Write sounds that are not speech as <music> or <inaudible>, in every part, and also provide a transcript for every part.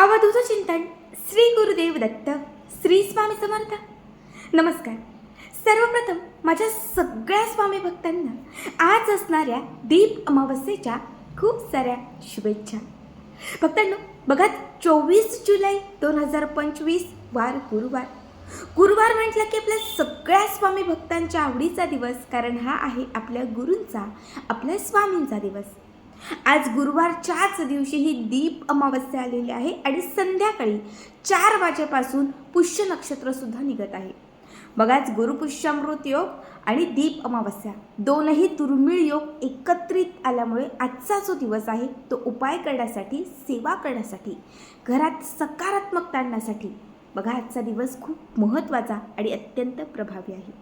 अवधूत चिंतन श्री गुरुदेव दत्त श्री स्वामी समर्थ नमस्कार सर्वप्रथम माझ्या सगळ्या स्वामी भक्तांना आज असणाऱ्या दीप अमावस्येच्या खूप साऱ्या शुभेच्छा भक्तांनो बघा चोवीस जुलै दोन हजार पंचवीस वार गुरुवार गुरुवार म्हटलं की आपल्या सगळ्या स्वामी भक्तांच्या आवडीचा दिवस कारण हा आहे आपल्या गुरूंचा आपल्या स्वामींचा दिवस आज गुरुवारच्याच दिवशी ही दीप अमावस्या आलेली आहे आणि संध्याकाळी चार वाजेपासून पुष्य नक्षत्रसुद्धा निघत आहे. बघाच गुरुपुष्यामृत योग आणि दीप अमावस्या. दोनही दुर्मिळ योग एकत्रित आल्यामुळे आजचा जो दिवस आहे तो उपाय करण्यासाठी सेवा करण्यासाठी घरात सकारात्मक आणण्यासाठी बघा आजचा दिवस खूप महत्त्वाचा आणि अत्यंत प्रभावी आहे.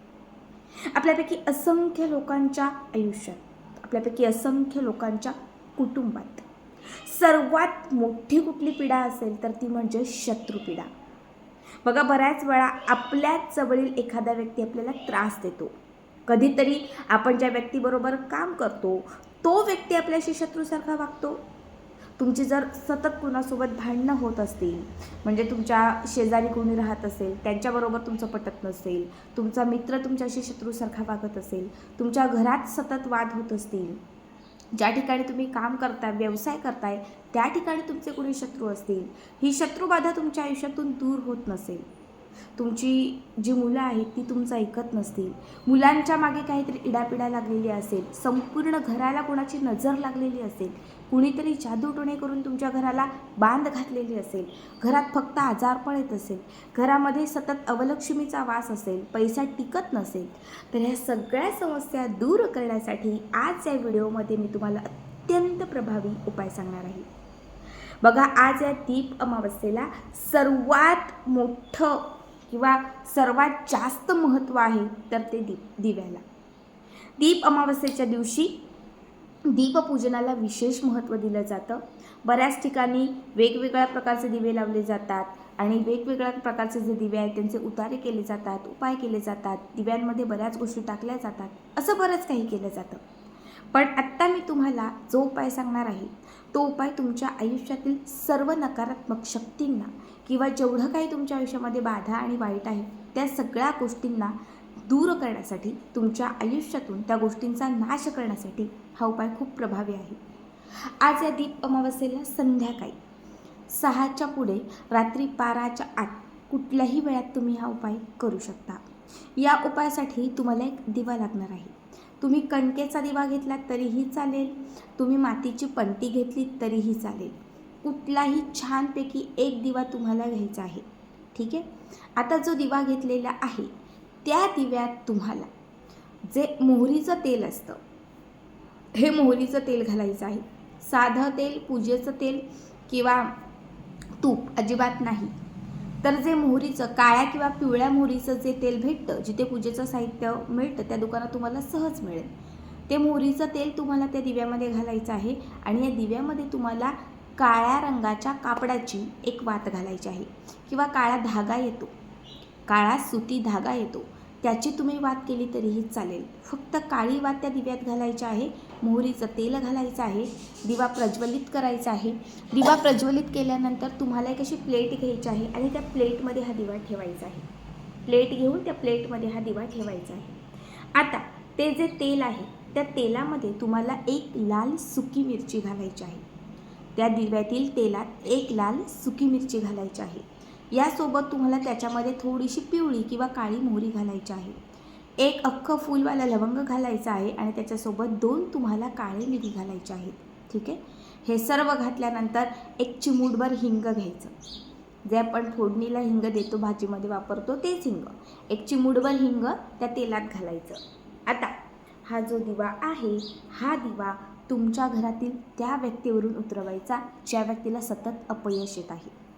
आपल्यापैकी असंख्य लोकांच्या आयुष्यात आपल्यापैकी असंख्य लोकांच्या कुटुंबात. सर्वात मोठी कुठली पीडा असेल तर ती म्हणजे शत्रुपीडा बघा बऱ्याच वेळा आपल्याच जवळील एखादा व्यक्ती आपल्याला त्रास देतो. कधीतरी आपण ज्या व्यक्तीबरोबर काम करतो तो व्यक्ती आपल्याशी शत्रूसारखा वागतो. तुमची जर सतत कुणासोबत भांडणं होत असतील म्हणजे तुमच्या शेजारी कोणी राहत असेल त्यांच्याबरोबर तुमचं पटत नसेल तुमचा मित्र तुमच्याशी शत्रूसारखा वागत असेल तुमच्या घरात सतत वाद होत असतील ज्या ठिकाणी तुम्ही काम करताय व्यवसाय करताय त्या ठिकाणी तुमचे कोणी शत्रू असतील? ही शत्रुबाधा तुमच्या आयुष्यातून दूर होत नसेल. तुमची जी मुलं आहेत ती तुमचं ऐकत नसतील. मुलांच्या मागे काहीतरी इडापिडा लागलेली असेल संपूर्ण घराला कोणाची नजर लागलेली असेल कुणीतरी जादूटोणे करून तुमच्या घराला बांध घातलेली असेल. घरात फक्त आजारपण येत असेल. घरामध्ये सतत अवलक्ष्मीचा वास असेल. पैसा टिकत नसेल. तर ह्या सगळ्या समस्या दूर करण्यासाठी आज या व्हिडिओमध्ये मी तुम्हाला अत्यंत प्रभावी उपाय सांगणार आहे. बघा आज या दीप अमावस्येला सर्वात मोठं किंवा सर्वात जास्त महत्त्व आहे तर ते दीप दिव्याला. दीप अमावस्येच्या दिवशी दीपपूजनाला विशेष महत्त्व दिलं जातं. बऱ्याच ठिकाणी वेगवेगळ्या प्रकारचे दिवे लावले जातात आणि वेगवेगळ्या प्रकारचे जे दिवे आहेत त्यांचे उतारे केले जातात उपाय केले जातात दिव्यांमध्ये बऱ्याच गोष्टी टाकल्या जातात असं बरंच काही केलं जातं. पण आत्ता मी तुम्हाला जो उपाय सांगणार आहे तो उपाय तुमच्या आयुष्यातील सर्व नकारात्मक शक्तींना किंवा जेवढं काही तुमच्या आयुष्यामध्ये बाधा आणि वाईट आहे त्या सगळ्या गोष्टींना दूर करण्यासाठी तुमच्या आयुष्यातून त्या गोष्टींचा नाश करण्यासाठी हा उपाय खूप प्रभावी आहे. आज या दीप अमावस्येला संध्याकाळी सहाच्या पुढे रात्री बाराच्या आत कुठल्याही वेळात तुम्ही हा उपाय करू शकता. या उपायासाठी तुम्हाला एक दिवा लागणार आहे. तुम्ही कणकेचा दिवा घेतला तरीही चालेल. तुम्ही मातीची पंटी घेतली तरीही चालेल. कुठलाही छानपैकी एक दिवा तुम्हाला घ्यायचा आहे. ठीक आहे? आता जो दिवा घेतलेला आहे त्या दिव्यात तुम्हाला जे मोहरीचं तेल असतं हे मोहरीचं तेल घालायचं आहे. साधं तेल पूजेचं तेल किंवा तूप अजिबात नाही. तर जे मोहरीचं काळ्या किंवा पिवळ्या मोहरीचं जे तेल भेटतं जिथे पूजेचं साहित्य मिळतं त्या दुकानात तुम्हाला सहज मिळेल. ते मोहरीचं तेल तुम्हाला त्या दिव्यामध्ये घालायचं आहे आणि या दिव्यामध्ये तुम्हाला काळ्या रंगाच्या कापडाची एक वात घालायची आहे किंवा काळा धागा येतो. काळा सुती धागा येतो. त्याची तुम्ही वात केली तरीही चालेल. फक्त काळी वात त्या दिव्यात घालायची आहे मोहरीचं तेल घालायचं आहे दिवा प्रज्वलित करायचा आहे. दिवा प्रज्वलित केल्यानंतर तुम्हाला एक अशी प्लेट घ्यायची आहे आणि त्या प्लेटमध्ये हा दिवा ठेवायचा आहे. प्लेट घेऊन त्या प्लेटमध्ये हा दिवा ठेवायचा आहे. आता ते जे तेल आहे त्या तेलामध्ये तुम्हाला एक लाल सुकी मिरची घालायची आहे. त्या दिव्यातील तेलात एक लाल सुकी मिरची घालायची आहे. यासोबत तुम्हाला त्याच्यामध्ये थोडीशी पिवळी किंवा काळी मोहरी घालायची आहे. एक अख्खं फुलवाला लवंग घालायचं आहे आणि त्याच्यासोबत दोन तुम्हाला काळे मिरी घालायचे आहेत. ठीक आहे? हे सर्व घातल्यानंतर एक चिमूटभर हिंग घ्यायचं. जे आपण फोडणीला हिंग देतो भाजीमध्ये वापरतो तेच हिंग. एक चिमूटभर हिंग त्या तेलात घालायचं. आता हा जो दिवा आहे हा दिवा तुमच्या घरातील त्या व्यक्तीवरून उतरवायचा ज्या व्यक्तीला सतत अपयश येत आहे.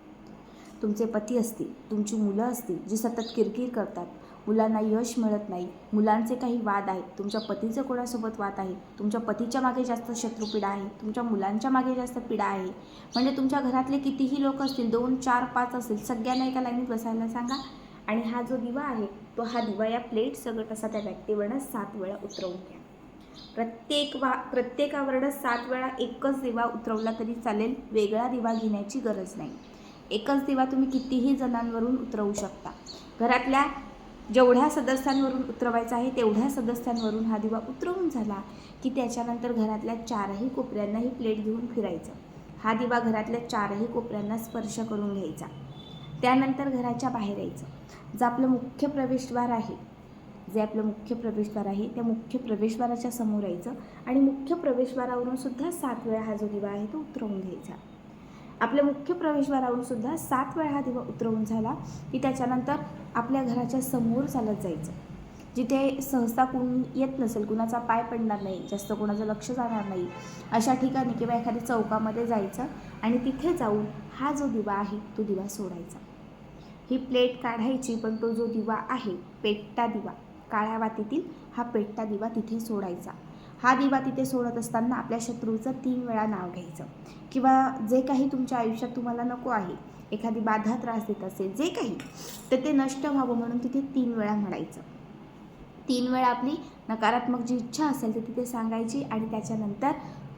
तुमचे पती असतील तुमची मुलं असतील जी सतत किरकिर करतात. मुलांना यश मिळत नाही. मुलांचे काही वाद आहेत. तुमच्या पतीचं कोणासोबत वाद आहे? तुमच्या पतीच्या मागे जास्त शत्रुपीडा आहे. तुमच्या मुलांच्या मागे जास्त पीडा आहे. म्हणजे तुमच्या घरातले कितीही लोक असतील दोन चार पाच असतील सगळ्यांना एका लाईनीत बसायला सांगा. आणि हा जो दिवा आहे तो हा दिवा या प्लेट सगळं असा त्या व्यक्तीवरनं सात वेळा उतरवून घ्या. प्रत्येक वा प्रत्येकावरनं सात वेळा एकच दिवा उतरवला तरी चालेल. वेगळा दिवा घेण्याची गरज नाही. एकच दिवा तुम्ही कितीही जणांवरून उतरवू शकता. घरातल्या जेवढ्या सदस्यांवरून उतरवायचा आहे तेवढ्या सदस्यांवरून हा दिवा उतरवून झाला की त्याच्यानंतर घरातल्या चारही कोपऱ्यांना ही प्लेट घेऊन फिरायचं. हा दिवा घरातल्या चारही कोपऱ्यांना स्पर्श करून घ्यायचा. त्यानंतर घराच्या बाहेर यायचं. जे आपलं मुख्य प्रवेशद्वार आहे जे आपलं मुख्य प्रवेशद्वार आहे त्या मुख्य प्रवेशद्वाराच्या समोर यायचं आणि मुख्य प्रवेशद्वारावरून सुद्धा सात वेळा हा जो दिवा आहे तो उतरवून घ्यायचा. आपल्या मुख्य प्रवेशद्वारावरून सुद्धा सात वेळा हा दिवा उतरवून झाला की त्याच्यानंतर आपल्या घराच्या समोर चालत जायचं. जिथे सहसा कोण येत नसेल कुणाचा पाय पडणार नाही जास्त कोणाचं लक्ष जाणार नाही अशा ठिकाणी किंवा एखाद्या चौकामध्ये जायचं आणि तिथे जाऊन हा जो दिवा आहे तो दिवा सोडायचा. ही प्लेट काढायची पण तो जो दिवा आहे पेट्टा दिवा काळ्या वातीतील हा पेट्टा दिवा तिथे सोडायचा. हा दिवा तिथे सोडत असताना आपल्या शत्रूचं तीन वेळा नाव घ्यायचं. किंवा जे काही तुमच्या आयुष्यात तुम्हाला नको आहे एखादी बाधा त्रास देत असेल जे काही तर ते नष्ट व्हावं म्हणून तिथे तीन वेळा म्हणायचं. तीन वेळा आपली नकारात्मक जी इच्छा असेल ती तिथे सांगायची आणि त्याच्यानंतर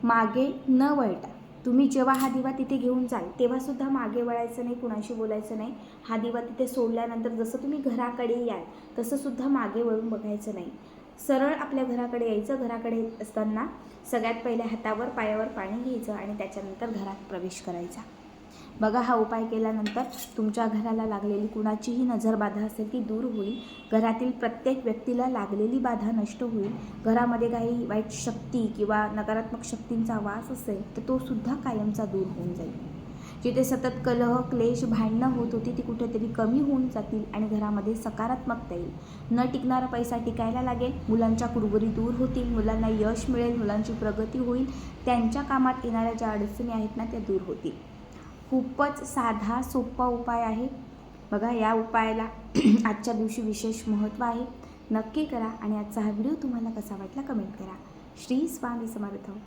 मागे न वळता तुम्ही जेव्हा हा दिवा तिथे घेऊन जाल तेव्हासुद्धा मागे वळायचं नाही कुणाशी बोलायचं नाही. हा दिवा तिथे सोडल्यानंतर जसं तुम्ही घराकडे याल तसंसुद्धा मागे वळून बघायचं नाही. सरळ आपल्या घराकडे यायचं. घराकडे येत असताना सगळ्यात पहिले हातावर पायावर पाणी घ्यायचं आणि त्याच्यानंतर घरात प्रवेश करायचा. बघा हा उपाय केल्यानंतर तुमच्या घराला लागलेली कुणाचीही नजरबाधा असेल ती दूर होईल. घरातील प्रत्येक व्यक्तीला लागलेली बाधा नष्ट होईल. घरामध्ये काही वाईट शक्ती किंवा नकारात्मक शक्तींचा वास असेल तर तो सुद्धा कायमचा दूर होऊन जाईल. जिथे सतत कलह क्लेश भांडणं होत होती ती कुठेतरी कमी होऊन जातील आणि घरामध्ये सकारात्मकता येईल. न टिकणारा पैसा टिकायला लागेल मुलांच्या कुरबुरी दूर होतील मुलांना यश मिळेल मुलांची प्रगती होईल त्यांच्या कामात येणाऱ्या ज्या अडचणी आहेत ना त्या दूर होतील. खूपच साधा सोपा उपाय आहे. बघा या उपायाला <clears throat> आजच्या दिवशी विशेष महत्त्व आहे. नक्की करा आणि आजचा हा व्हिडिओ तुम्हाला कसा वाटला कमेंट करा. श्री स्वामी समर्थ.